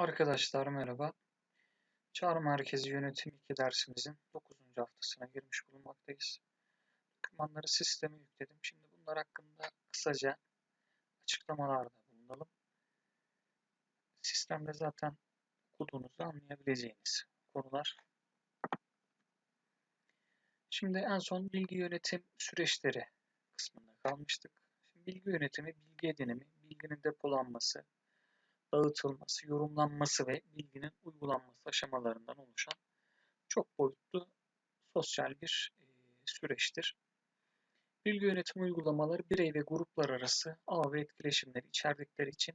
Arkadaşlar merhaba. Çağrı Merkezi Yönetim 2 dersimizin 9. haftasına girmiş bulunmaktayız. Dokümanları sisteme yükledim. Şimdi bunlar hakkında kısaca açıklamalarda bulunalım. Sistemde zaten okuduğunuzda anlayabileceğiniz konular. Şimdi en son bilgi yönetim süreçleri kısmında kalmıştık. Şimdi bilgi yönetimi, bilgi edinimi, bilginin depolanması, dağıtılması, yorumlanması ve bilginin uygulanması aşamalarından oluşan çok boyutlu sosyal bir e, süreçtir. Bilgi yönetim uygulamaları birey ve gruplar arası ağ ve etkileşimleri içerdikleri için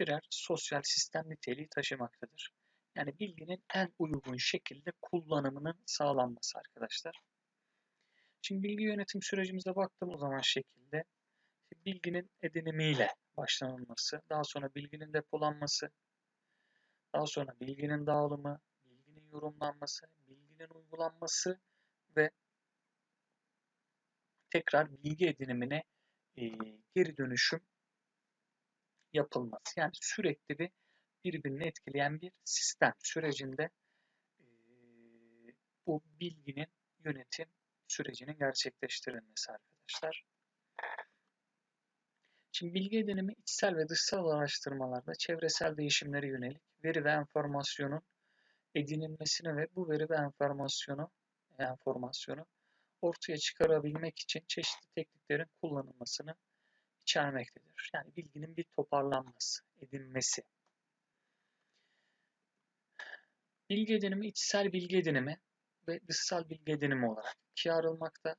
birer sosyal sistem niteliği taşımaktadır. Yani bilginin en uygun şekilde kullanımının sağlanması arkadaşlar. Şimdi bilgi yönetim sürecimize baktığımız zaman şekilde bilginin edinimiyle başlanılması, daha sonra bilginin depolanması, daha sonra bilginin dağılımı, bilginin yorumlanması, bilginin uygulanması ve tekrar bilgi edinimine e, geri dönüşüm yapılması. Yani sürekli bir birbirini etkileyen bir sistem sürecinde e, bu bilginin yönetim sürecinin gerçekleştirilmesi arkadaşlar. Şimdi bilgi edinimi içsel ve dışsal araştırmalarda çevresel değişimlere yönelik veri ve enformasyonun edinilmesini ve bu veri ve enformasyonu enformasyonu ortaya çıkarabilmek için çeşitli tekniklerin kullanılmasını içermektedir. Yani bilginin bir toparlanması, edinmesi. Bilgi edinimi içsel bilgi edinimi ve dışsal bilgi edinimi olarak ikiye ayrılmakta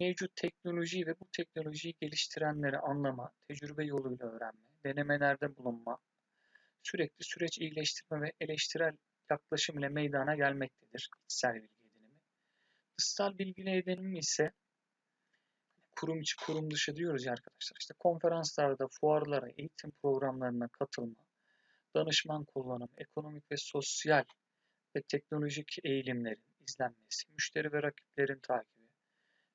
mevcut teknolojiyi ve bu teknolojiyi geliştirenleri anlama, tecrübe yoluyla öğrenme, denemelerde bulunma, sürekli süreç iyileştirme ve eleştirel yaklaşım ile meydana gelmektedir içsel bilgi edinimi. Dışsal bilgi edinimi ise kurum içi kurum dışı diyoruz ya arkadaşlar. İşte konferanslarda, fuarlara, eğitim programlarına katılma, danışman kullanım, ekonomik ve sosyal ve teknolojik eğilimlerin izlenmesi, müşteri ve rakiplerin takibi,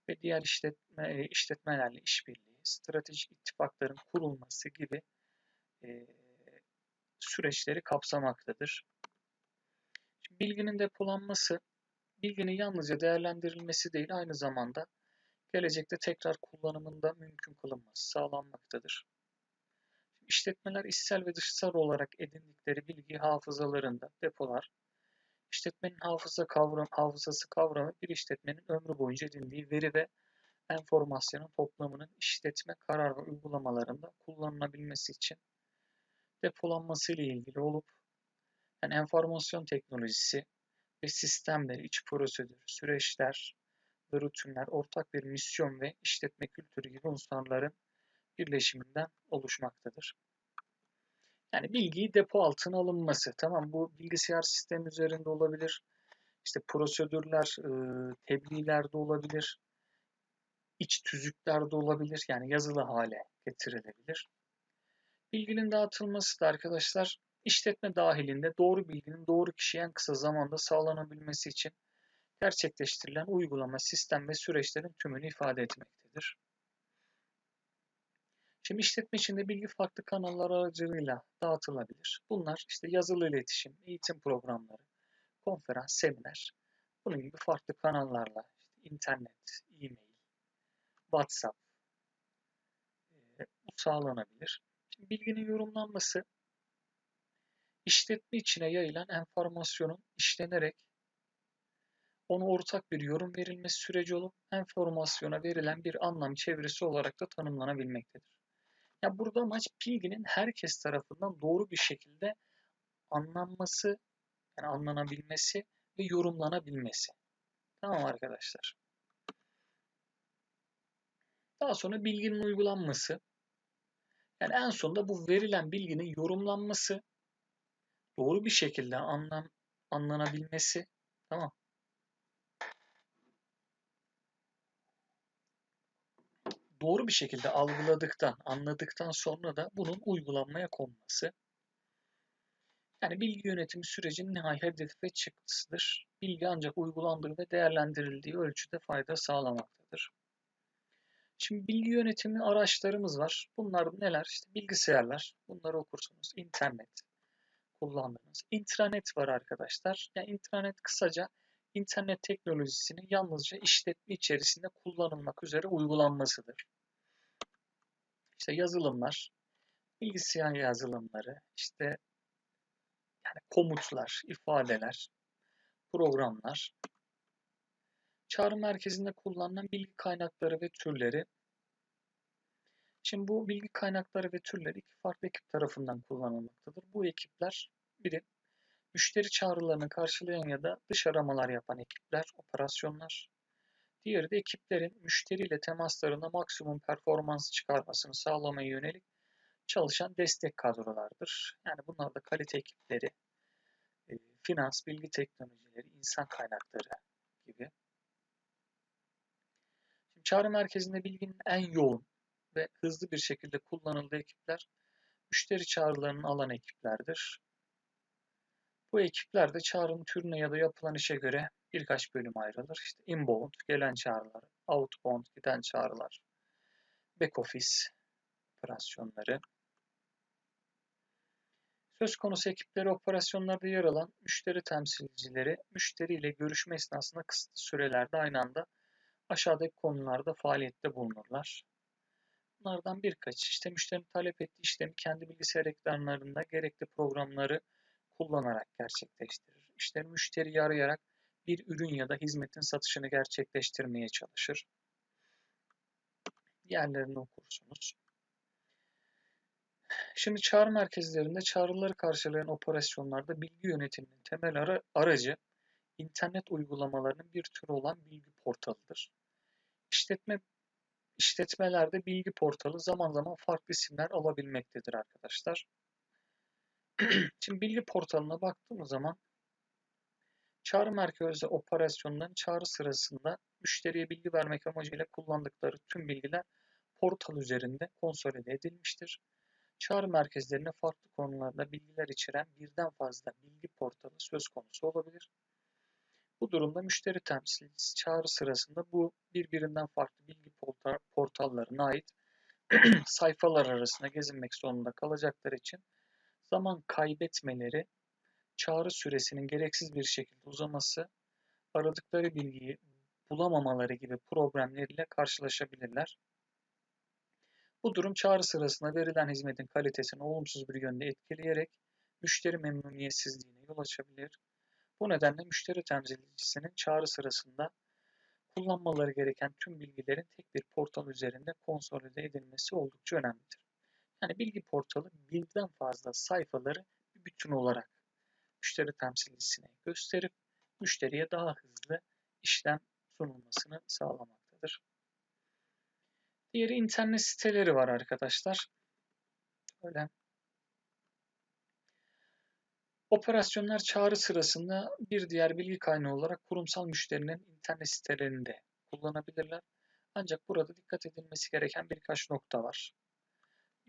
ve diğer işletme, e, işletmelerle işbirliği, stratejik ittifakların kurulması gibi e, süreçleri kapsamaktadır. Şimdi bilginin depolanması, bilginin yalnızca değerlendirilmesi değil, aynı zamanda gelecekte tekrar kullanımında mümkün kılınması sağlanmaktadır. İşletmeler içsel ve dışsal olarak edindikleri bilgi hafızalarında depolar İşletmenin hafıza kavram, hafızası kavramı bir işletmenin ömrü boyunca edindiği veri ve enformasyonun toplamının işletme karar ve uygulamalarında kullanılabilmesi için depolanması ile ilgili olup yani enformasyon teknolojisi ve sistemleri, iç prosedür, süreçler ve rutinler ortak bir misyon ve işletme kültürü gibi unsurların birleşiminden oluşmaktadır. Yani bilgiyi depo altına alınması. Tamam bu bilgisayar sistemi üzerinde olabilir. İşte prosedürler, e, tebliğlerde olabilir. iç tüzüklerde olabilir. Yani yazılı hale getirilebilir. Bilginin dağıtılması da arkadaşlar işletme dahilinde doğru bilginin doğru kişiye en kısa zamanda sağlanabilmesi için gerçekleştirilen uygulama, sistem ve süreçlerin tümünü ifade etmektedir. Şimdi işletme içinde bilgi farklı kanallar aracılığıyla dağıtılabilir. Bunlar işte yazılı iletişim, eğitim programları, konferans, seminer. Bunun gibi farklı kanallarla işte internet, e-mail, WhatsApp e, bu sağlanabilir. Şimdi bilginin yorumlanması işletme içine yayılan enformasyonun işlenerek ona ortak bir yorum verilmesi süreci olup enformasyona verilen bir anlam çevirisi olarak da tanımlanabilmektedir. Ya burada amaç bilginin herkes tarafından doğru bir şekilde anlanması, yani anlanabilmesi ve yorumlanabilmesi. Tamam arkadaşlar. Daha sonra bilginin uygulanması. Yani en sonunda bu verilen bilginin yorumlanması, doğru bir şekilde anlam, anlanabilmesi. Tamam. Doğru bir şekilde algıladıktan, anladıktan sonra da bunun uygulanmaya konması. Yani bilgi yönetimi sürecinin nihai hedefi ve çıktısıdır. Bilgi ancak uygulandığı ve değerlendirildiği ölçüde fayda sağlamaktadır. Şimdi bilgi yönetimi araçlarımız var. Bunlar neler? İşte bilgisayarlar. Bunları okursunuz. İnternet, kullandığınız intranet var arkadaşlar. Yani intranet kısaca internet teknolojisinin yalnızca işletme içerisinde kullanılmak üzere uygulanmasıdır. İşte yazılımlar, bilgisayar yazılımları, işte yani komutlar, ifadeler, programlar, çağrı merkezinde kullanılan bilgi kaynakları ve türleri. Şimdi bu bilgi kaynakları ve türleri iki farklı ekip tarafından kullanılmaktadır. Bu ekipler biri müşteri çağrılarını karşılayan ya da dış aramalar yapan ekipler, operasyonlar. Diğeri de ekiplerin müşteriyle temaslarında maksimum performans çıkarmasını sağlamaya yönelik çalışan destek kadrolardır. Yani bunlar da kalite ekipleri, e, finans, bilgi teknolojileri, insan kaynakları gibi. Şimdi çağrı merkezinde bilginin en yoğun ve hızlı bir şekilde kullanıldığı ekipler müşteri çağrılarının alan ekiplerdir. Bu ekipler de çağrının türüne ya da yapılan işe göre birkaç bölüm ayrılır. İşte inbound, gelen çağrılar, outbound, giden çağrılar, back office operasyonları. Söz konusu ekipleri operasyonlarda yer alan müşteri temsilcileri, müşteriyle görüşme esnasında kısıtlı sürelerde aynı anda aşağıdaki konularda faaliyette bulunurlar. Bunlardan birkaç işte müşterinin talep ettiği işlemi kendi bilgisayar ekranlarında gerekli programları kullanarak gerçekleştirir. İşte müşteriyi arayarak bir ürün ya da hizmetin satışını gerçekleştirmeye çalışır. Diğerlerini okursunuz. Şimdi çağrı merkezlerinde çağrıları karşılayan operasyonlarda bilgi yönetiminin temel ara, aracı internet uygulamalarının bir türü olan bilgi portalıdır. İşletme işletmelerde bilgi portalı zaman zaman farklı isimler alabilmektedir arkadaşlar. Şimdi bilgi portalına baktığımız zaman çağrı merkezi operasyonların çağrı sırasında müşteriye bilgi vermek amacıyla kullandıkları tüm bilgiler portal üzerinde konsolide edilmiştir. Çağrı merkezlerine farklı konularda bilgiler içeren birden fazla bilgi portalı söz konusu olabilir. Bu durumda müşteri temsilcisi çağrı sırasında bu birbirinden farklı bilgi portallarına ait sayfalar arasında gezinmek zorunda kalacakları için zaman kaybetmeleri, çağrı süresinin gereksiz bir şekilde uzaması, aradıkları bilgiyi bulamamaları gibi problemleriyle karşılaşabilirler. Bu durum çağrı sırasında verilen hizmetin kalitesini olumsuz bir yönde etkileyerek müşteri memnuniyetsizliğine yol açabilir. Bu nedenle müşteri temsilcisinin çağrı sırasında kullanmaları gereken tüm bilgilerin tek bir portal üzerinde konsolide edilmesi oldukça önemlidir. Yani bilgi portalı birden fazla sayfaları bir bütün olarak müşteri temsilcisine gösterip müşteriye daha hızlı işlem sunulmasını sağlamaktadır. Diğeri internet siteleri var arkadaşlar. Öyle. Operasyonlar çağrı sırasında bir diğer bilgi kaynağı olarak kurumsal müşterinin internet sitelerinde kullanabilirler. Ancak burada dikkat edilmesi gereken birkaç nokta var.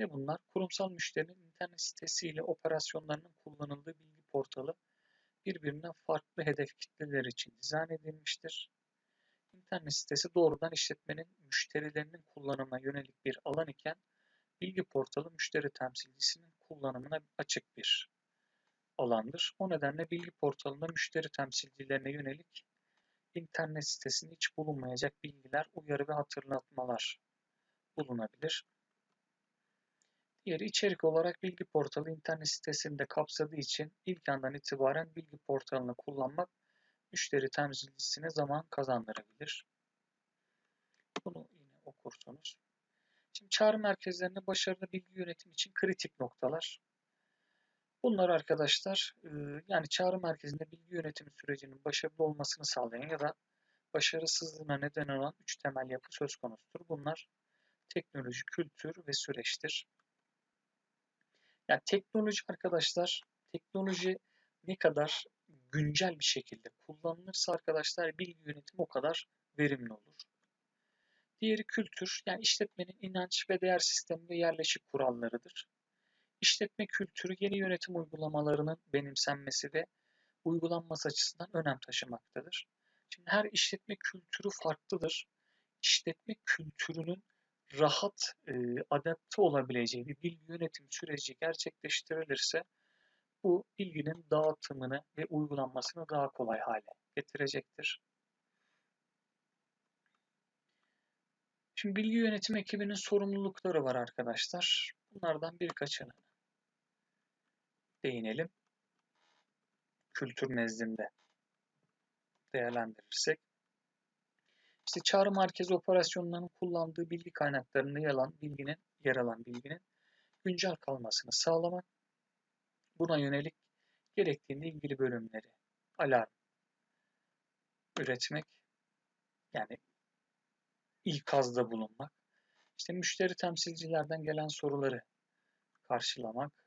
Ne bunlar? Kurumsal müşterinin internet sitesi ile operasyonlarının kullanıldığı bilgi portalı birbirinden farklı hedef kitleler için dizayn edilmiştir. İnternet sitesi doğrudan işletmenin müşterilerinin kullanımına yönelik bir alan iken bilgi portalı müşteri temsilcisinin kullanımına açık bir alandır. O nedenle bilgi portalında müşteri temsilcilerine yönelik internet sitesinde hiç bulunmayacak bilgiler, uyarı ve hatırlatmalar bulunabilir. Diğeri içerik olarak bilgi portalı internet sitesinde kapsadığı için ilk andan itibaren bilgi portalını kullanmak müşteri temsilcisine zaman kazandırabilir. Bunu yine okursunuz. Şimdi çağrı merkezlerinde başarılı bilgi yönetimi için kritik noktalar. Bunlar arkadaşlar yani çağrı merkezinde bilgi yönetimi sürecinin başarılı olmasını sağlayan ya da başarısızlığına neden olan üç temel yapı söz konusudur. Bunlar teknoloji, kültür ve süreçtir. Yani teknoloji arkadaşlar, teknoloji ne kadar güncel bir şekilde kullanılırsa arkadaşlar bilgi yönetimi o kadar verimli olur. Diğeri kültür, yani işletmenin inanç ve değer sistemi ve yerleşik kurallarıdır. İşletme kültürü yeni yönetim uygulamalarının benimsenmesi ve uygulanması açısından önem taşımaktadır. Şimdi her işletme kültürü farklıdır. İşletme kültürünün rahat e, adapte olabileceği bir bilgi yönetim süreci gerçekleştirilirse bu bilginin dağıtımını ve uygulanmasını daha kolay hale getirecektir. Şimdi bilgi yönetim ekibinin sorumlulukları var arkadaşlar. Bunlardan birkaçını değinelim. Kültür nezdinde değerlendirirsek. İşte çağrı merkezi operasyonlarının kullandığı bilgi kaynaklarında yer alan bilginin, yer alan bilginin güncel kalmasını sağlamak, buna yönelik gerektiğinde ilgili bölümleri alarm üretmek, yani ikazda bulunmak, işte müşteri temsilcilerden gelen soruları karşılamak,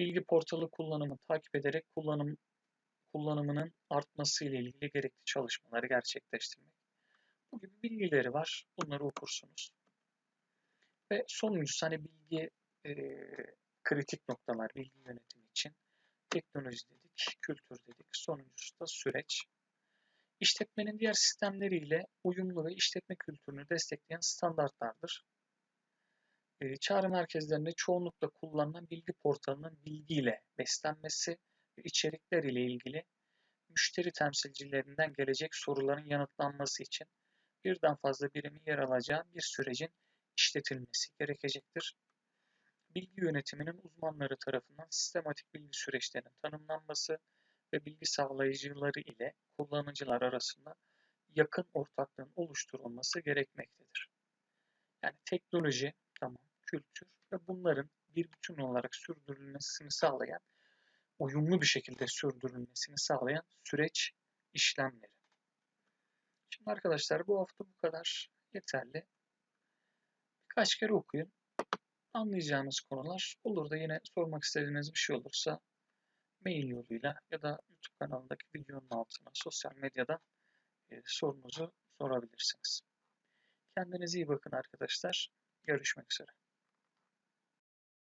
bilgi portalı kullanımı takip ederek kullanım kullanımının artması ile ilgili gerekli çalışmaları gerçekleştirmek. Bu gibi bilgileri var. Bunları okursunuz. Ve sonuncusu hani bilgi e, kritik noktalar bilgi yönetimi için teknoloji dedik, kültür dedik. Sonuncusu da süreç. İşletmenin diğer sistemleriyle uyumlu ve işletme kültürünü destekleyen standartlardır. E, çağrı merkezlerinde çoğunlukla kullanılan bilgi portalının bilgiyle beslenmesi ve içerikler ile ilgili müşteri temsilcilerinden gelecek soruların yanıtlanması için birden fazla birimin yer alacağı bir sürecin işletilmesi gerekecektir. Bilgi yönetiminin uzmanları tarafından sistematik bilgi süreçlerinin tanımlanması ve bilgi sağlayıcıları ile kullanıcılar arasında yakın ortaklığın oluşturulması gerekmektedir. Yani teknoloji, tamam, kültür ve bunların bir bütün olarak sürdürülmesini sağlayan, uyumlu bir şekilde sürdürülmesini sağlayan süreç işlemleri. Arkadaşlar bu hafta bu kadar yeterli. Birkaç kere okuyun. Anlayacağınız konular olur da yine sormak istediğiniz bir şey olursa mail yoluyla ya da YouTube kanalındaki videonun altına sosyal medyada e, sorunuzu sorabilirsiniz. Kendinize iyi bakın arkadaşlar. Görüşmek üzere.